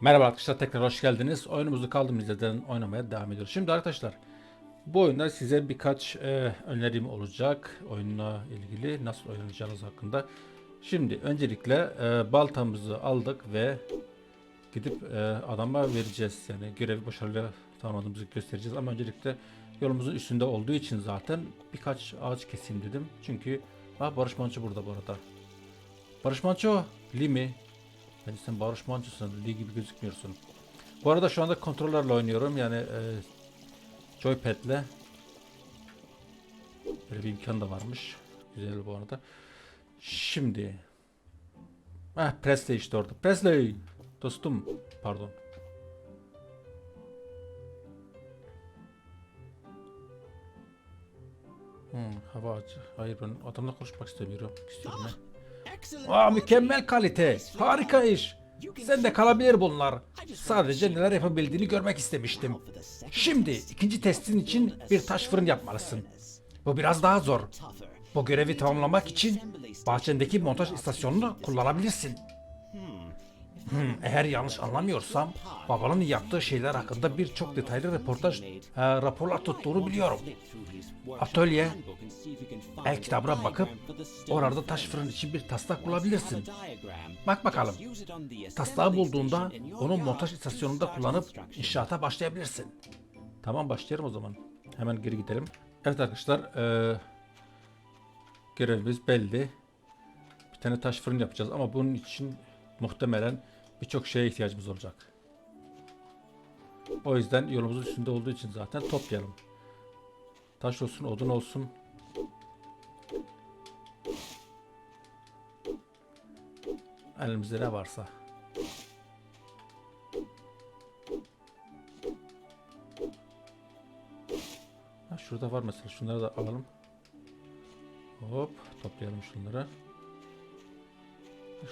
Merhaba arkadaşlar tekrar hoş geldiniz. Oyunumuzu kaldığımız yerden oynamaya devam ediyoruz. Şimdi arkadaşlar bu oyunda size birkaç e, önerim olacak oyunla ilgili nasıl oynayacağınız hakkında. Şimdi öncelikle e, baltamızı aldık ve gidip e, adama vereceğiz. Yani görevi başarılı tamamladığımızı göstereceğiz ama öncelikle yolumuzun üstünde olduğu için zaten birkaç ağaç keseyim dedim. Çünkü ha, Barış Manço burada bu arada. Barış Manço, Limi, Bence sen Barış Manço'sun. Lee gibi gözükmüyorsun. Bu arada şu anda kontrollerle oynuyorum. Yani e, joypad'le. Böyle bir imkan da varmış. Güzel bu arada. Şimdi. Heh Presley işte orada. Presley! Dostum. Pardon. Hmm, hava acı. Hayır ben adamla konuşmak istemiyorum. İstiyorum ben. Aa, mükemmel kalite. Harika iş. Sen de kalabilir bunlar. Sadece neler yapabildiğini görmek istemiştim. Şimdi ikinci testin için bir taş fırın yapmalısın. Bu biraz daha zor. Bu görevi tamamlamak için bahçendeki montaj istasyonunu kullanabilirsin. Hmm, eğer yanlış anlamıyorsam babanın yaptığı şeyler hakkında birçok detaylı reportaj, e, raporlar tuttuğunu biliyorum. Atölye, el kitabına bakıp orada taş fırın için bir taslak bulabilirsin. Bak bakalım. Taslağı bulduğunda onu montaj istasyonunda kullanıp inşaata başlayabilirsin. Tamam başlayalım o zaman. Hemen geri gidelim. Evet arkadaşlar eee görevimiz belli. Bir tane taş fırın yapacağız ama bunun için muhtemelen birçok şeye ihtiyacımız olacak. O yüzden yolumuzun üstünde olduğu için zaten toplayalım. Taş olsun, odun olsun. Elimizde ne varsa. Ha, şurada var mesela. Şunları da alalım. Hop toplayalım şunları.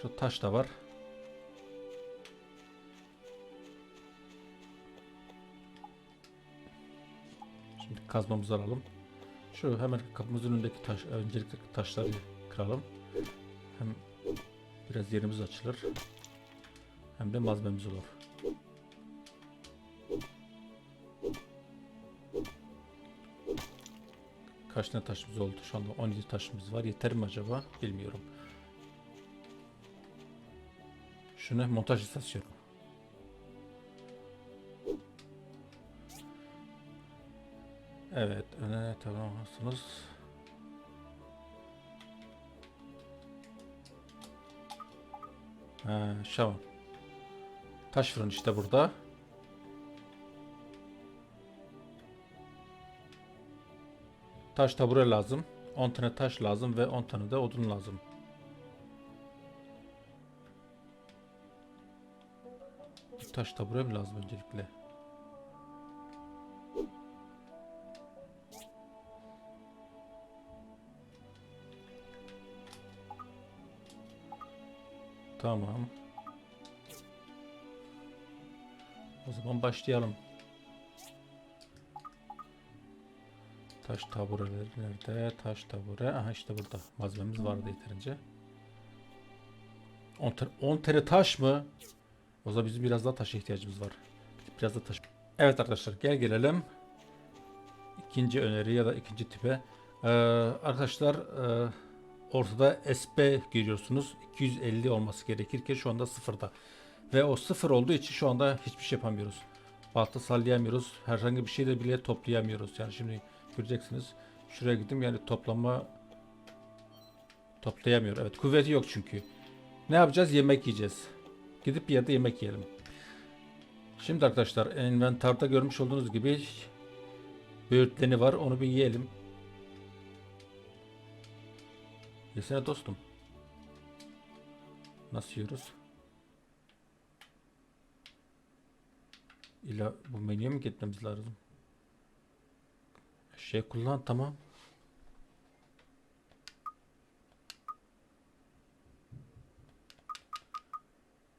Şu taş da var. Kazmamızı alalım. Şu hemen kapımızın önündeki taş, öncelikle taşları kıralım. Hem biraz yerimiz açılır. Hem de malzememiz olur. Kaç tane taşımız oldu? Şu anda 17 taşımız var. Yeter mi acaba? Bilmiyorum. Şunu montaj istasyonu. Evet, öne tamamlarsınız. Ha, şaman. Taş fırın işte burada. Taş tabure lazım. 10 tane taş lazım ve 10 tane de odun lazım. Taş tabure mi lazım öncelikle? Tamam. O zaman başlayalım. Taş tabureleri nerede? Taş tabure. Aha işte burada. Malzememiz vardı yeterince. 10 tane, 10 tane taş mı? O zaman bizim biraz daha taşa ihtiyacımız var. Biraz da taş. Evet arkadaşlar gel gelelim. İkinci öneri ya da ikinci tipe. Ee, arkadaşlar e, ortada SP görüyorsunuz. 250 olması gerekir ki şu anda sıfırda. Ve o sıfır olduğu için şu anda hiçbir şey yapamıyoruz. Balta sallayamıyoruz. Herhangi bir şey de bile toplayamıyoruz. Yani şimdi göreceksiniz. Şuraya gittim yani toplama toplayamıyor. Evet kuvveti yok çünkü. Ne yapacağız? Yemek yiyeceğiz. Gidip bir yerde yemek yiyelim. Şimdi arkadaşlar envantarda görmüş olduğunuz gibi böğürtleni var. Onu bir yiyelim. Yesene dostum. Nasıl yiyoruz? İlla bu menüye mi gitmemiz lazım? Şey kullan tamam.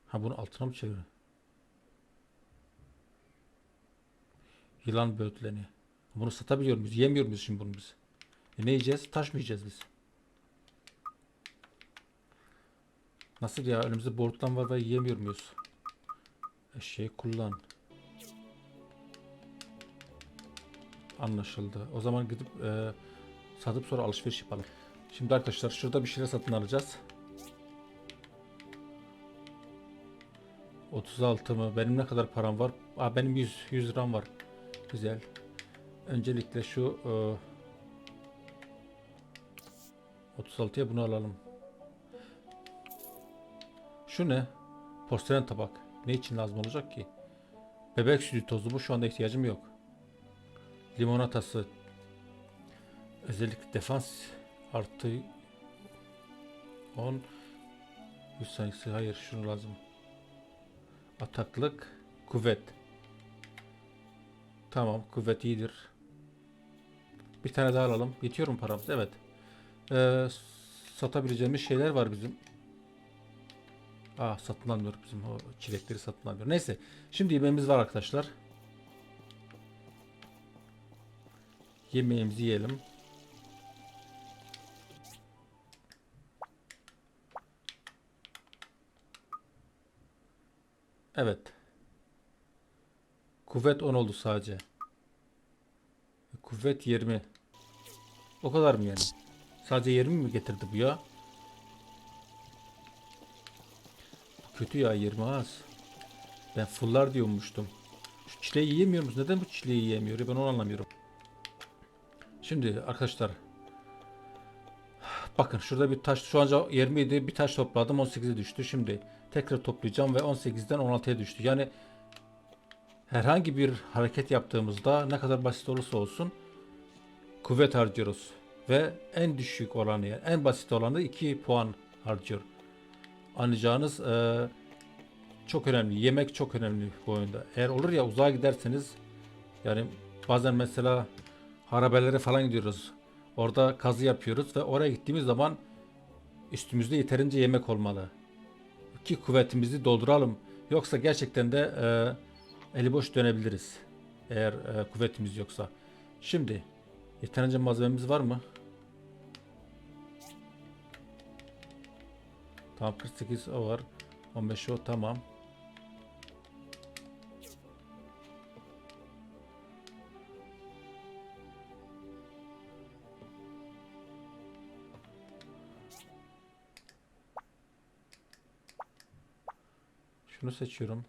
Ha bunu altına mı çevir? Yılan böğürtleni. Bunu satabiliyor muyuz? Yemiyor muyuz şimdi bunu biz? E ne yiyeceğiz? Taş mı yiyeceğiz biz? Nasıl ya? Önümüzde boğurtlan var ve yiyemiyor muyuz? Eşeği kullan. Anlaşıldı. O zaman gidip e, satıp sonra alışveriş yapalım. Şimdi arkadaşlar şurada bir şeyler satın alacağız. 36 mı? Benim ne kadar param var? Aa, benim 100, 100 liram var. Güzel. Öncelikle şu e, 36'ya bunu alalım. Şu ne? Porselen tabak. Ne için lazım olacak ki? Bebek sütü tozu bu şu anda ihtiyacım yok. Limonatası. Özellikle defans artı 10 100 sayısı hayır şunu lazım. Ataklık kuvvet. Tamam kuvvet iyidir. Bir tane daha alalım. Yetiyor mu paramız? Evet. Ee, satabileceğimiz şeyler var bizim. Aa satın almıyor bizim o çilekleri satın almıyor. Neyse. Şimdi yemeğimiz var arkadaşlar. Yemeğimizi yiyelim. Evet. Kuvvet 10 oldu sadece. Kuvvet 20. O kadar mı yani? Sadece 20 mi getirdi bu ya? Kötü ya 20 az. Ben fullar diyormuştum. Şu çileği yiyemiyor musun? Neden bu çileği yiyemiyor? Ben onu anlamıyorum. Şimdi arkadaşlar. Bakın şurada bir taş şu anca 20 idi. Bir taş topladım 18'e düştü. Şimdi tekrar toplayacağım ve 18'den 16'ya düştü. Yani herhangi bir hareket yaptığımızda ne kadar basit olursa olsun kuvvet harcıyoruz. Ve en düşük olanı yani en basit olanı 2 puan harcıyor. Anlayacağınız eee, çok önemli. Yemek çok önemli bu oyunda. Eğer olur ya uzağa giderseniz yani bazen mesela harabelere falan gidiyoruz. Orada kazı yapıyoruz ve oraya gittiğimiz zaman üstümüzde yeterince yemek olmalı. Ki kuvvetimizi dolduralım. Yoksa gerçekten de e, eli boş dönebiliriz. Eğer e, kuvvetimiz yoksa. Şimdi yeterince malzememiz var mı? Tamam 48 o var. 15 o tamam. Şunu seçiyorum.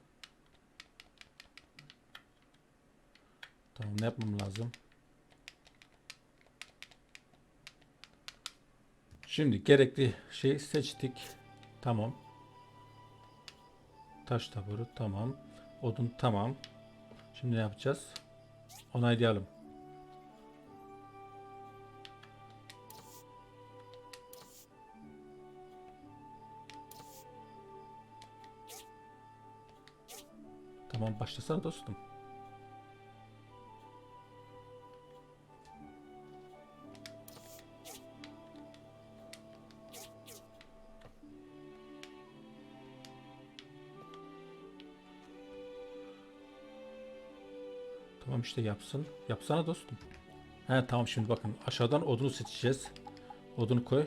Tamam ne yapmam lazım? Şimdi gerekli şey seçtik. Tamam. Taş taburu tamam. Odun tamam. Şimdi ne yapacağız? Onaylayalım. Tamam başlasana dostum. İşte yapsın. Yapsana dostum. He tamam şimdi bakın aşağıdan odunu seçeceğiz. Odunu koy.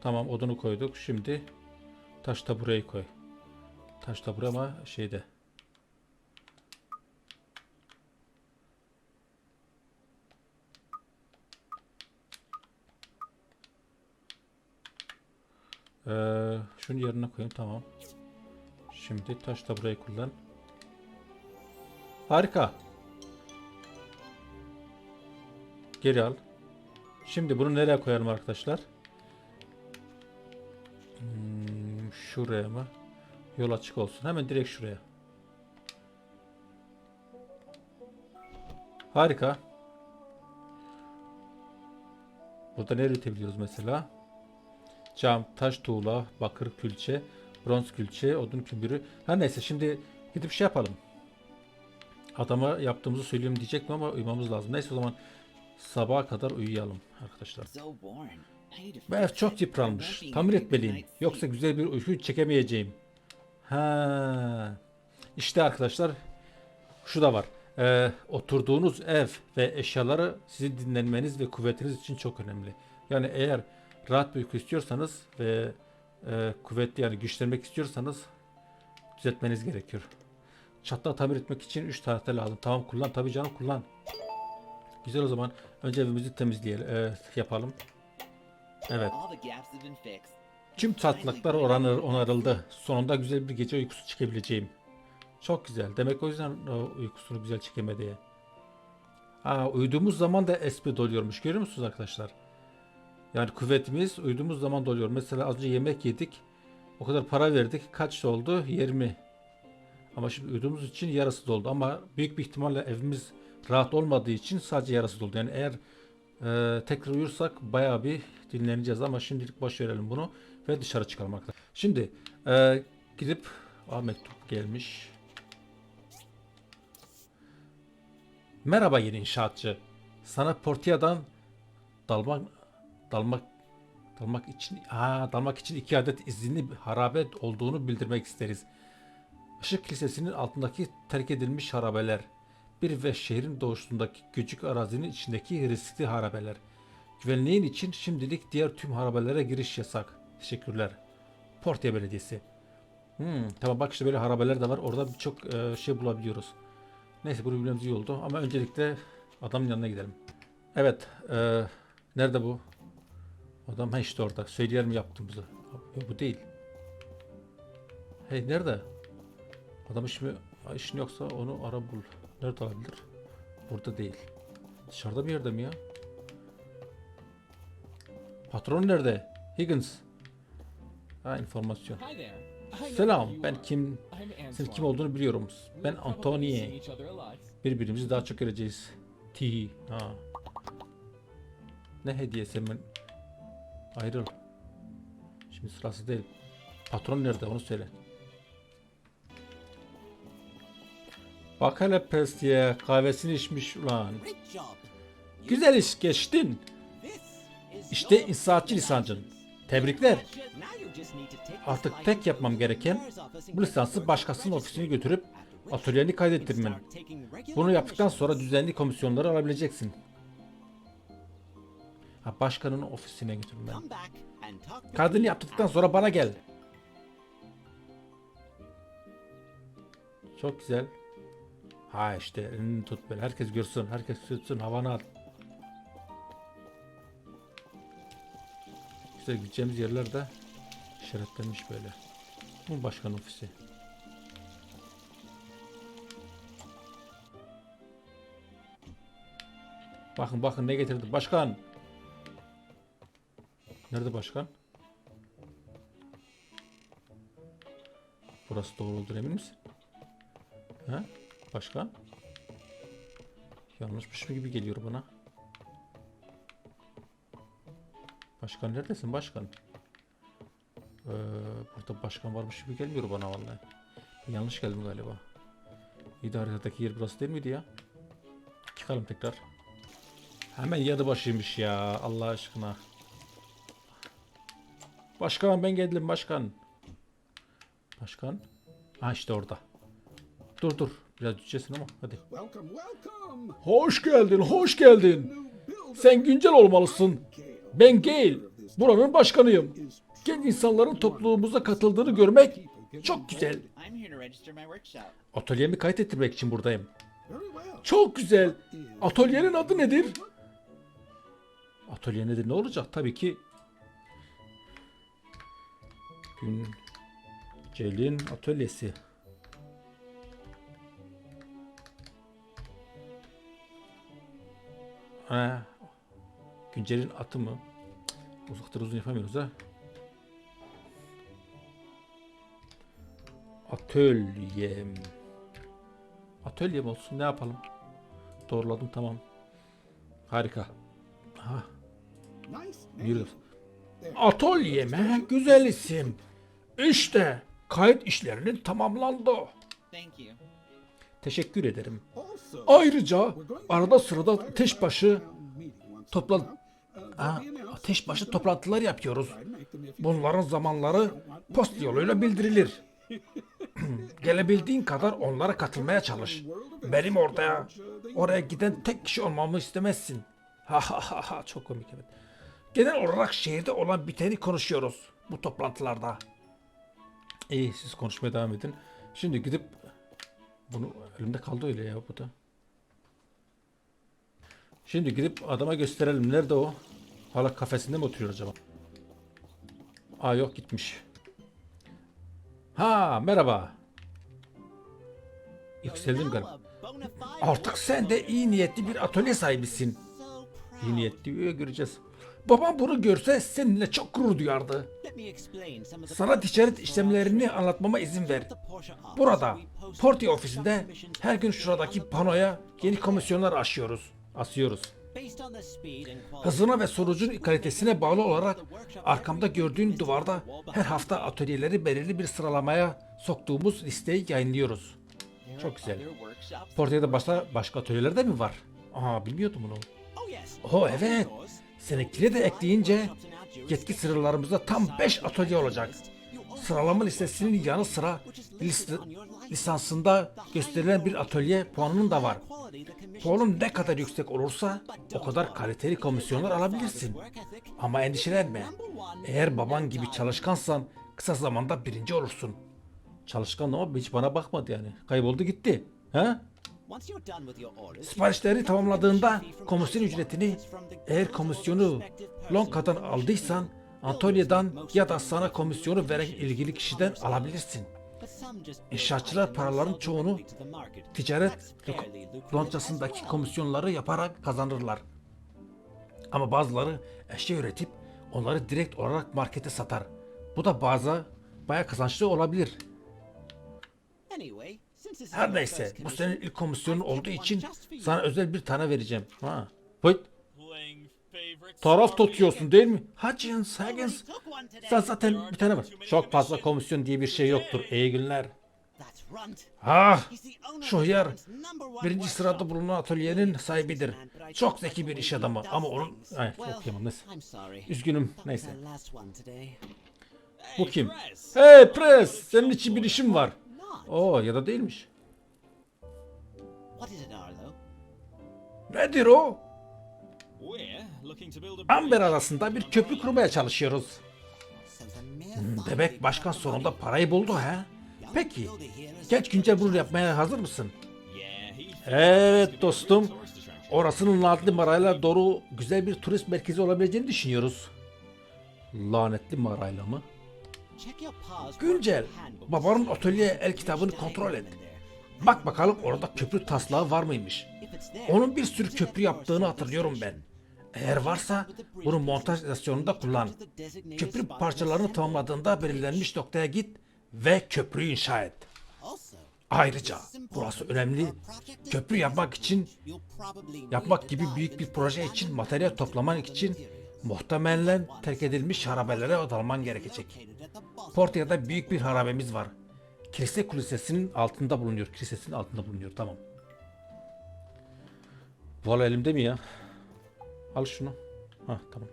Tamam odunu koyduk. Şimdi taş da buraya koy. Taş da ama şeyde. Ee, şunu yerine koyayım tamam. Şimdi taş da burayı kullan. Harika. Geri al. Şimdi bunu nereye koyalım arkadaşlar? Hmm, şuraya mı? Yol açık olsun. Hemen direkt şuraya. Harika. Burada ne üretebiliyoruz mesela? Cam, taş tuğla, bakır külçe, bronz külçe, odun kümbürü. Her neyse şimdi gidip şey yapalım. Adama yaptığımızı söyleyeyim diyecek mi ama uyumamız lazım. Neyse o zaman sabaha kadar uyuyalım arkadaşlar. Bu ev çok yıpranmış. Tamir etmeliyim. Yoksa güzel bir uyku çekemeyeceğim. Ha. İşte arkadaşlar şu da var. Ee, oturduğunuz ev ve eşyaları sizin dinlenmeniz ve kuvvetiniz için çok önemli. Yani eğer rahat bir uyku istiyorsanız ve e, kuvvetli yani güçlenmek istiyorsanız düzeltmeniz gerekiyor. Çatlağı tamir etmek için 3 tahta lazım. Tamam kullan tabii canım kullan. Güzel o zaman. Önce evimizi temizleyelim. Evet, yapalım. Evet. Tüm çatlaklar oranı onarıldı. Sonunda güzel bir gece uykusu çekebileceğim. Çok güzel. Demek o yüzden uykusunu güzel çekemedi. Ha, uyuduğumuz zaman da SP doluyormuş. Görüyor musunuz arkadaşlar? Yani kuvvetimiz uyuduğumuz zaman doluyor. Mesela az önce yemek yedik. O kadar para verdik. Kaç oldu? 20. Ama şimdi uyuduğumuz için yarısı doldu. Ama büyük bir ihtimalle evimiz rahat olmadığı için sadece yarısı doldu. Yani eğer e, tekrar uyursak bayağı bir dinleneceğiz ama şimdilik boş verelim bunu ve dışarı çıkalım arkadaşlar. Şimdi e, gidip Aa, mektup gelmiş. Merhaba yeni inşaatçı. Sana Portia'dan dalmak dalmak dalmak için aa, dalmak için iki adet izinli harabe olduğunu bildirmek isteriz. Işık Kilisesi'nin altındaki terk edilmiş harabeler. Bir ve şehrin doğusundaki küçük arazinin içindeki riskli harabeler. Güvenliğin için şimdilik diğer tüm harabelere giriş yasak. Teşekkürler. Portia Belediyesi. Hmm, tamam bak işte böyle harabeler de var. Orada birçok e, şey bulabiliyoruz. Neyse bunu bilmemiz iyi oldu. Ama öncelikle adamın yanına gidelim. Evet. e, nerede bu? Adam ha işte orada. Söyleyelim yaptığımızı. Bu değil. Hey nerede? Adam iş mi, işin yoksa onu ara bul. Nerede olabilir? Burada değil. Dışarıda bir yerde mi ya? Patron nerede? Higgins. Ha informasyon. Selam. Ben kim? I'm Sen kim olduğunu biliyorum. Ben We'll probably Antonie. see each other a lot. Birbirimizi daha çok göreceğiz. Ti. Ha. Ne hediyesi hemen? Ayrıl. Şimdi sırası değil. Patron nerede onu söyle. Bak hele Pestiye kahvesini içmiş ulan. Güzel iş geçtin. İşte insaatçı lisancın. Tebrikler. Artık tek yapmam gereken bu lisansı başkasının ofisine götürüp atölyeni kaydettirmen. Bunu yaptıktan sonra düzenli komisyonları alabileceksin. Ha, başkanın ofisine götürmen. Kaydını yaptıktan sonra bana gel. Çok güzel. Ha işte elini tut böyle. Herkes görsün. Herkes tutsun. Havana at. Güzel gideceğimiz yerler de işaretlenmiş böyle. Bu başkan ofisi. Bakın bakın ne getirdi başkan. Nerede başkan? Burası doğrudur emin misin? Ha? Başkan? Yanlışmış mı gibi geliyor bana. Başkan neredesin başkan? Ee, burada başkan varmış gibi gelmiyor bana vallahi. Yanlış geldim galiba. Haritadaki yer burası değil miydi ya? Çıkalım tekrar. Hemen yadı başıymış ya Allah aşkına. Başkan ben geldim başkan. Başkan. Ha işte orada. Dur dur. Biraz düşeceksin ama hadi. Welcome, welcome. Hoş geldin, hoş geldin. Sen güncel olmalısın. Gale. Ben Gail. Buranın başkanıyım. Genç insanların topluluğumuza katıldığını görmek çok güzel. Atölyemi kaydettirmek için buradayım. Çok güzel. Atölyenin adı nedir? Atölye nedir? Ne olacak? Tabii ki Güncel'in atölyesi. Ha, Güncel'in atı mı? Cık, Uzaktan uzun yapamıyoruz ha. Atölyem. Atölyem olsun ne yapalım? Doğruladım tamam. Harika. Ha, Nice name. yürü. Atölyeme güzel isim. İşte kayıt işlerinin tamamlandı. Thank you. Teşekkür ederim. Ayrıca arada sırada ateşbaşı town meeting once in a toplan while. They'll Ha, ateşbaşı to toplantılar yapıyoruz. Bunların zamanları post yoluyla bildirilir. Gelebildiğin kadar onlara katılmaya çalış. Benim orada oraya giden tek kişi olmamı istemezsin. Ha ha ha ha çok komik evet. Genel olarak şehirde olan biteni konuşuyoruz bu toplantılarda. İyi siz konuşmaya devam edin. Şimdi gidip bunu elimde kaldı öyle ya bu da. Şimdi gidip adama gösterelim. Nerede o? Hala kafesinde mi oturuyor acaba? Aa yok gitmiş. Ha merhaba. Yükseldim galiba. Artık sen de iyi niyetli bir atölye sahibisin. İyi niyetli göreceğiz. Babam bunu görse seninle çok gurur duyardı. Sana ticaret işlemlerini anlatmama izin ver. Burada, Porti ofisinde her gün şuradaki panoya yeni komisyonlar aşıyoruz. Asıyoruz. Hızına ve sonucun kalitesine bağlı olarak arkamda gördüğün duvarda her hafta atölyeleri belirli bir sıralamaya soktuğumuz listeyi yayınlıyoruz. Çok güzel. Porti'de başka, başka atölyeler de mi var? Aa bilmiyordum bunu. Oh evet. Seninkileri de ekleyince yetki sıralarımızda tam 5 atölye olacak. Sıralama listesinin yanı sıra liste, lisansında gösterilen bir atölye puanının da var. Puanın ne kadar yüksek olursa o kadar kaliteli komisyonlar alabilirsin. Ama endişelenme. Eğer baban gibi çalışkansan kısa zamanda birinci olursun. Çalışkan ama hiç bana bakmadı yani. Kayboldu gitti. Ha? Siparişleri tamamladığında komisyon ücretini eğer komisyonu Lonka'dan aldıysan Antonio'dan ya da sana komisyonu veren ilgili kişiden alabilirsin. İnşaatçılar paraların çoğunu ticaret loncasındaki komisyonları yaparak kazanırlar. Ama bazıları eşya üretip onları direkt olarak markete satar. Bu da bazı baya kazançlı olabilir. Her neyse bu senin ilk komisyonun olduğu için sana özel bir tane vereceğim. Ha. Vay, taraf tutuyorsun değil mi? Hutchins, Higgins. Sen zaten bir tane var. Çok fazla komisyon diye bir şey yoktur. İyi günler. Ah, şu hıyar birinci sırada bulunan atölyenin sahibidir. Çok zeki bir iş adamı ama onun... Ay, okuyamam neyse. Üzgünüm neyse. Bu kim? Hey Press, senin için bir işim var. Oo ya da değilmiş. Nedir o? Amber arasında bir köprü kurmaya çalışıyoruz. Hmm, Demek başkan sonunda parayı buldu ha? Peki, geç güncel bunu yapmaya hazır mısın? Evet dostum. Orasının Lanetli Mara'yla doğru güzel bir turist merkezi olabileceğini düşünüyoruz. Lanetli Mara'yla mı? Güncel, babanın atölye el kitabını kontrol et. Bak bakalım orada köprü taslağı var mıymış? Onun bir sürü köprü yaptığını hatırlıyorum ben. Eğer varsa bunu montaj istasyonunda kullan. Köprü parçalarını tamamladığında belirlenmiş noktaya git ve köprüyü inşa et. Ayrıca burası önemli. Köprü yapmak için yapmak gibi büyük bir proje için materyal toplaman için muhtemelen terk edilmiş harabelere odalman gerekecek. Portia'da büyük bir harabemiz var. Kilise kulisesinin altında bulunuyor. Kilisesinin altında bulunuyor. Tamam. Valla elimde mi ya? Al şunu. Ha tamam.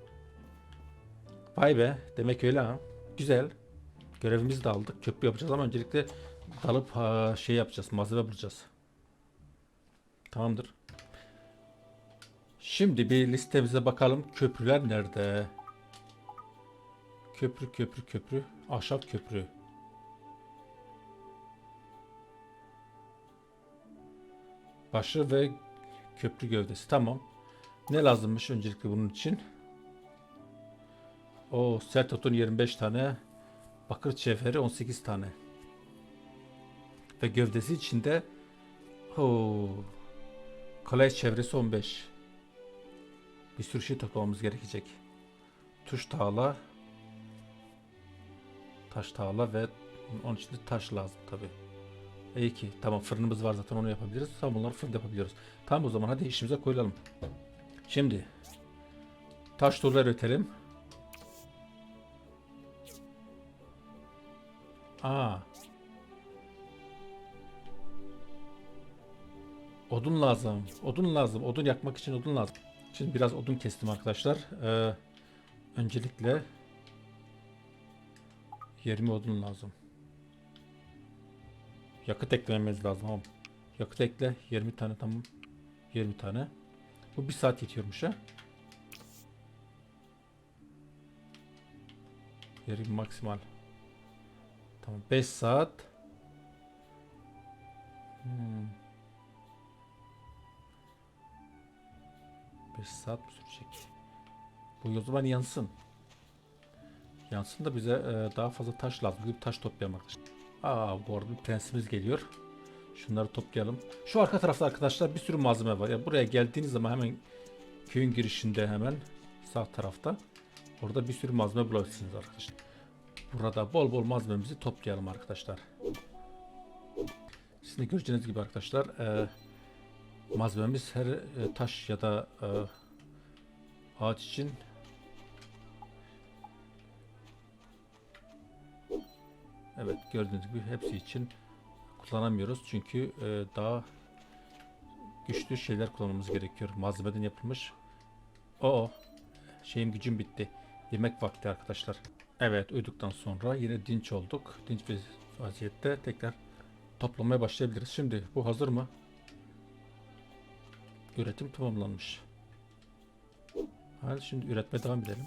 Vay be. Demek öyle ha. Güzel. Görevimizi de aldık. Köprü yapacağız ama öncelikle dalıp ha, şey yapacağız. Malzeme bulacağız. Tamamdır. Şimdi bir listemize bakalım. Köprüler nerede? Köprü, köprü, köprü. Ahşap köprü. başı ve köprü gövdesi. Tamam. Ne lazımmış öncelikle bunun için? O sert otun 25 tane, bakır çevheri 18 tane. Ve gövdesi içinde o kalay çevresi 15. Bir sürü şey toplamamız gerekecek. Tuş tağla, taş tağla ve onun için de taş lazım tabii. E2. Tamam fırınımız var zaten onu yapabiliriz. Tamam bunları fırında yapabiliyoruz. Tamam o zaman hadi işimize koyulalım. Şimdi taş turlar ötelim. Aa. Odun lazım. Odun lazım. Odun yakmak için odun lazım. Şimdi biraz odun kestim arkadaşlar. Ee, öncelikle 20 odun lazım. Yakıt eklememiz lazım tamam. Yakıt ekle 20 tane tamam. 20 tane. Bu bir saat yetiyormuş ha. 20 maksimal. Tamam 5 saat. Hmm. 5 saat mi sürecek? Bu o zaman yansın. Yansın da bize e, daha fazla taş lazım. Bir taş toplayalım arkadaşlar. Aa bir prensimiz geliyor. Şunları toplayalım. Şu arka tarafta arkadaşlar bir sürü malzeme var. Yani buraya geldiğiniz zaman hemen köyün girişinde hemen sağ tarafta orada bir sürü malzeme bulabilirsiniz arkadaşlar. Burada bol bol malzememizi toplayalım arkadaşlar. Sizin göreceğiniz gibi arkadaşlar e, malzememiz her e, taş ya da e, ağaç için Evet gördüğünüz gibi hepsi için kullanamıyoruz çünkü e, daha güçlü şeyler kullanmamız gerekiyor. Malzemeden yapılmış. O şeyim gücüm bitti. Yemek vakti arkadaşlar. Evet uyuduktan sonra yine dinç olduk. Dinç bir vaziyette tekrar toplamaya başlayabiliriz. Şimdi bu hazır mı? Üretim tamamlanmış. Hadi şimdi üretmeye devam edelim.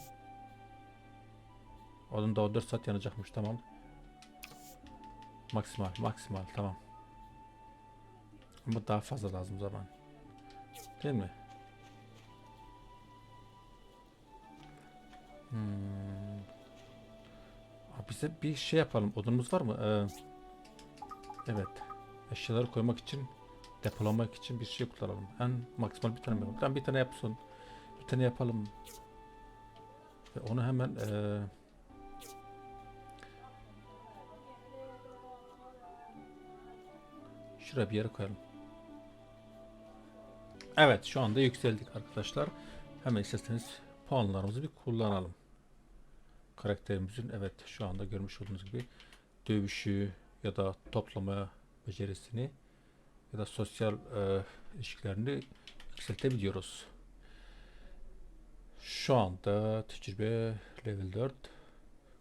Odun daha 4 saat yanacakmış tamam. Maksimal maksimal tamam. Ama daha fazla lazım zaman. Değil mi? Hmm. Bize bir şey yapalım. Odunumuz var mı? Ee, evet. Eşyaları koymak için depolamak için bir şey kullanalım. En maksimal bir tane yapalım? Tamam bir tane yapsın. Bir tane yapalım. Ve onu hemen eee şuraya bir yere koyalım. Evet şu anda yükseldik arkadaşlar. Hemen isterseniz puanlarımızı bir kullanalım. Karakterimizin evet şu anda görmüş olduğunuz gibi dövüşü ya da toplama becerisini ya da sosyal e, ilişkilerini yükseltebiliyoruz. Şu anda tecrübe level 4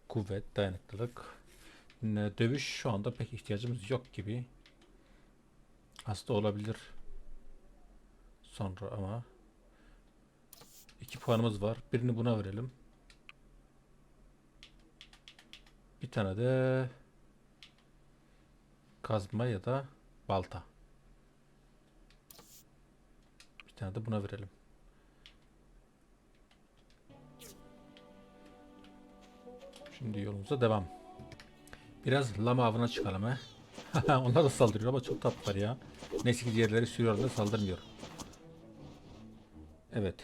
kuvvet, dayanıklılık dövüş şu anda pek ihtiyacımız yok gibi. Aslında olabilir. Sonra ama iki puanımız var. Birini buna verelim. Bir tane de kazma ya da balta. Bir tane de buna verelim. Şimdi yolumuza devam. Biraz lama avına çıkalım he. Onlar da saldırıyor ama çok tatlılar ya. Neyse ki diğerleri sürüyor da saldırmıyor. Evet.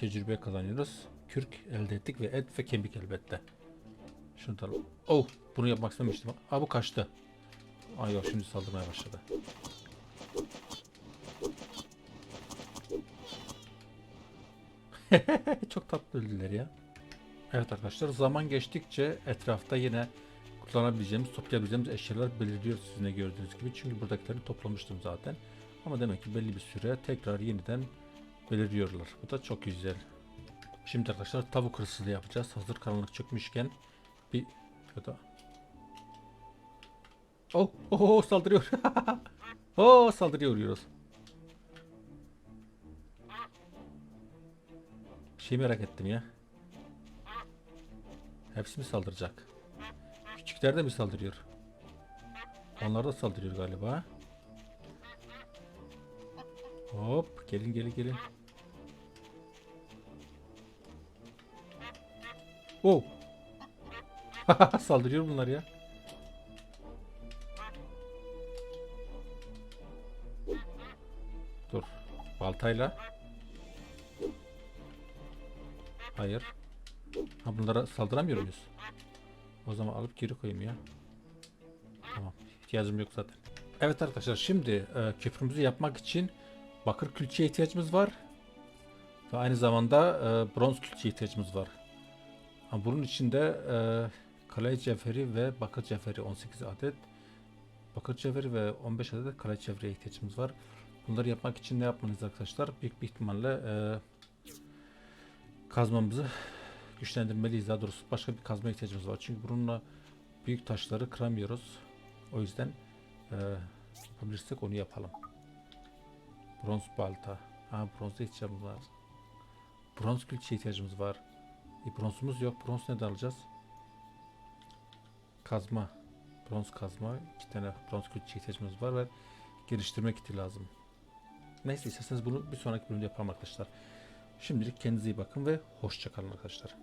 Tecrübe kazanıyoruz. Kürk elde ettik ve et ve kemik elbette. Şunu alalım. Oh! Bunu yapmak istemiştim. Aa bu kaçtı. Ay yok şimdi saldırmaya başladı. Çok tatlı öldüler ya. Evet arkadaşlar zaman geçtikçe etrafta yine kullanabileceğimiz, toplayabileceğimiz eşyalar belirliyor sizin de gördüğünüz gibi. Çünkü buradakileri toplamıştım zaten. Ama demek ki belli bir süre tekrar yeniden belirliyorlar. Bu da çok güzel. Şimdi arkadaşlar tavuk hırsızlığı yapacağız. Hazır karanlık çökmüşken bir ya da Oh, oh, oh saldırıyor. oh saldırıyor. Bir şey merak ettim ya. Hepsi mi saldıracak? Küçükler de mi saldırıyor? Onlar da saldırıyor galiba. Hop gelin gelin gelin. Oh. saldırıyor bunlar ya. Dur. Baltayla. Hayır. Ha bunlara saldıramıyor muyuz? O zaman alıp geri koyayım ya. Tamam. İhtiyacım yok zaten. Evet arkadaşlar şimdi e, köprümüzü yapmak için bakır külçeye ihtiyacımız var. Ve aynı zamanda e, bronz külçeye ihtiyacımız var. Ha, bunun için de e, kalay cevheri ve bakır cevheri 18 adet. Bakır cevheri ve 15 adet kalay cevheriye ihtiyacımız var. Bunları yapmak için ne yapmanız arkadaşlar? Büyük bir ihtimalle e, kazmamızı güçlendirmeliyiz. Daha doğrusu başka bir kazma ihtiyacımız var. Çünkü bununla büyük taşları kıramıyoruz. O yüzden e, yapabilirsek onu yapalım. Bronz balta. Ha bronza ihtiyacımız var. Bronz külçe ihtiyacımız var. E, bronzumuz yok. Bronz nereden alacağız? Kazma. Bronz kazma. iki tane bronz külçe ihtiyacımız var ve geliştirme kiti lazım. Neyse isterseniz bunu bir sonraki bölümde yapalım arkadaşlar. Şimdilik kendinize iyi bakın ve hoşçakalın arkadaşlar.